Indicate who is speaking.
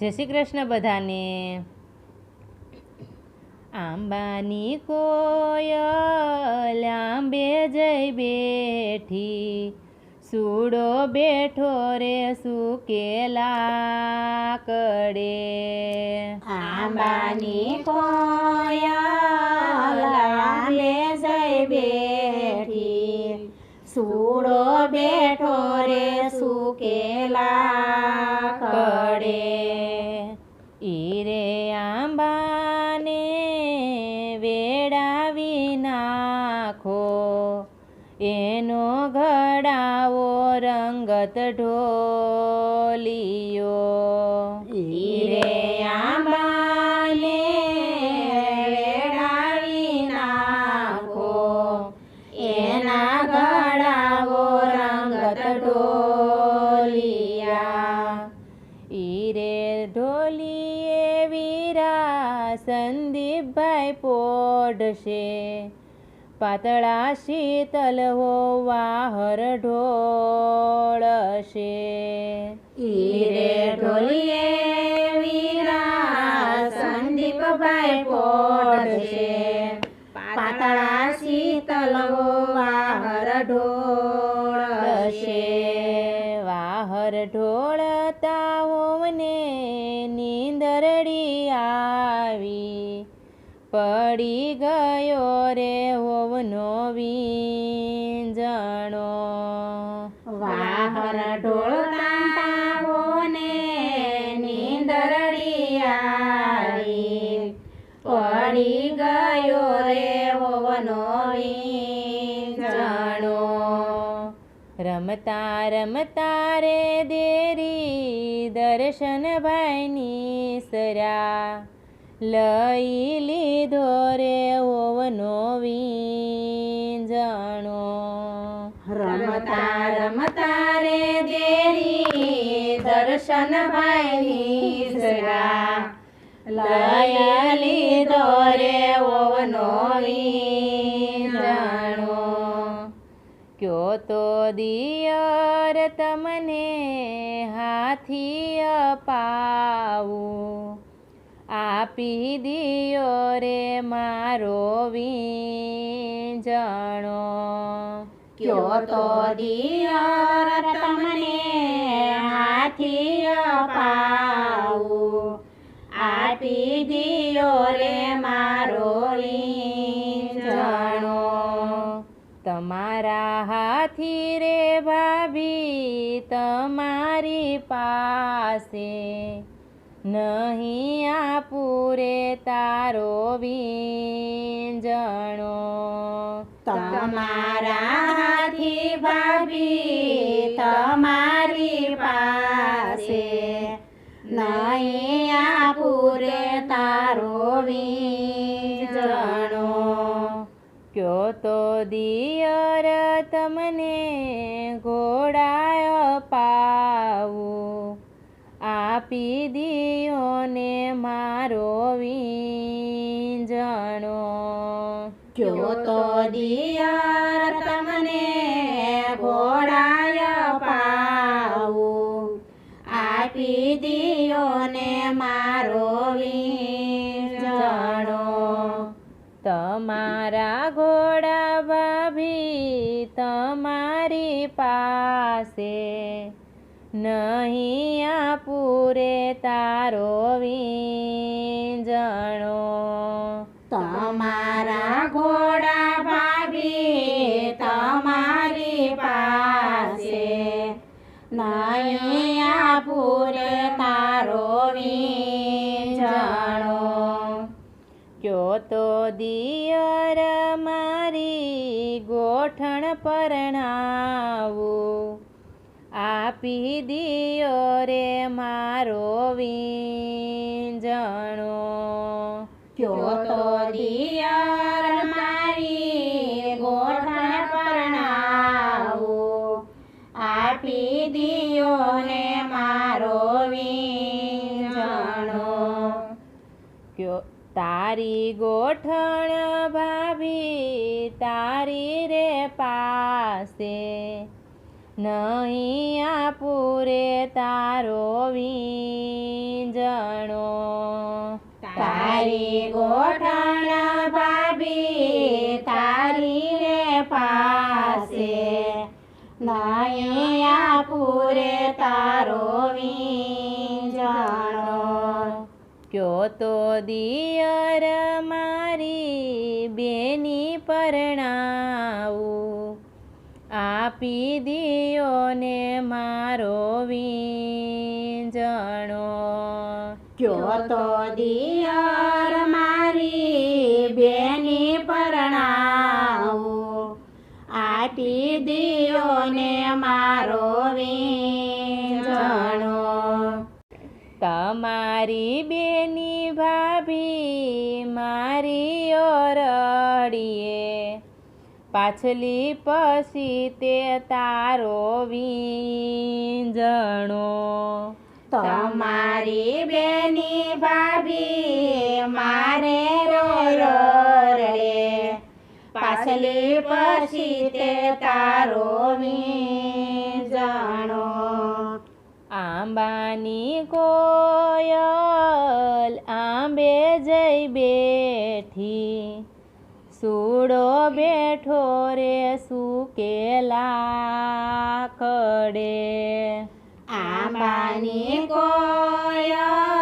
Speaker 1: જય શ્રી કૃષ્ણ બધાને. આંબાની કોયલ, આંબે જઈ બેઠી. સુડો બેઠો રે, સુકેલા કડે.
Speaker 2: આંબાની કોયલ સુડો બેઠો રે સુકેલા કડે
Speaker 1: ઈરે આંબાને વેડાવી નાખો એનો ઘડાવો રંગત ઢોલિયો.
Speaker 2: ઈરે આંબાને
Speaker 1: સંદીપભાઈ પોઢશે પાતળા શીતલ વાહર ઢોળશે.
Speaker 2: ઈરે ઢોલીએ
Speaker 1: ઢોળતા હોમને નીંદરડી આવી. પડી ગયો રે હોવનો વીંજણો
Speaker 2: વાહર ઢોળતાઓને
Speaker 1: રમતા રમતા રે દેરી દર્શન ભાઈની સરા. લઈ લીધો રે ઓવનો વીંજણો.
Speaker 2: રમતા રમતા રે દેરી દર્શન ભાઈની સરા. લઈ લીધો રે ઓવનો વીંઝણો
Speaker 1: તો દિયર તમને હાથી અપાવું. આપી દિયો રે મારો વીંજણો.
Speaker 2: કયો તો દિયર તમને હાથી અપાવું. આપી દિયો રે
Speaker 1: તમારી પાસે નહીં આપું તારો વીંજણો.
Speaker 2: તમારા હાથી ભાભી, તમારી પાસે નહીં આપું તારો વીંઝણો
Speaker 1: કયો તો દિયર તમને ઘોડાય પાવું. આપી દિયો ને મારો વીંજણો.
Speaker 2: કયો તો દિયર તમને ઘોડાય પાવું. આપી દિયો ને મારો વીંઝણો
Speaker 1: તમારા પાસે નહીં પૂરે તારો વીંજણો.
Speaker 2: તમારા ઘોડા ભાભી તમારી પાસે. નહીં પૂરે તારો વીંઝણો
Speaker 1: કયો તો દિયર મારી ગોઠણ પરણાવું. આપી દિયો રે મારો વીંજણો.
Speaker 2: કયો તો દિયર મારી ગોઠણ પરણાવું. આપી દિયો ને મારો વીંઝણો
Speaker 1: કયો તારી ગોઠણ ભાભી તારી રે પાસે. નહીં પૂરે તારો વીંજણો.
Speaker 2: તારી ગોઠણ ભાભી તારી રે પાસે. નહીં પૂરે તારો વીંજણો.
Speaker 1: કયો તો દિયર મારી બેની પરણાવું. આપી દિયો ને મારો વીંજણો.
Speaker 2: જો તો દિયર મારી બેની પરણાવું. આપી દિયો ને મારો વીંજણો.
Speaker 1: તમારી બેની ભાભી મારી ઓરડીએ પાછલી પછી તે તારો વીંજણો.
Speaker 2: તમારી બેની ભાભી મારે રો રો પાછલી પછી તે તારો વીજણો.
Speaker 1: આંબાની કોયલ આંબે જઈ બેઠી. સૂડો બેઠો રે સુકેલા કડે
Speaker 2: આંબાની કોયલ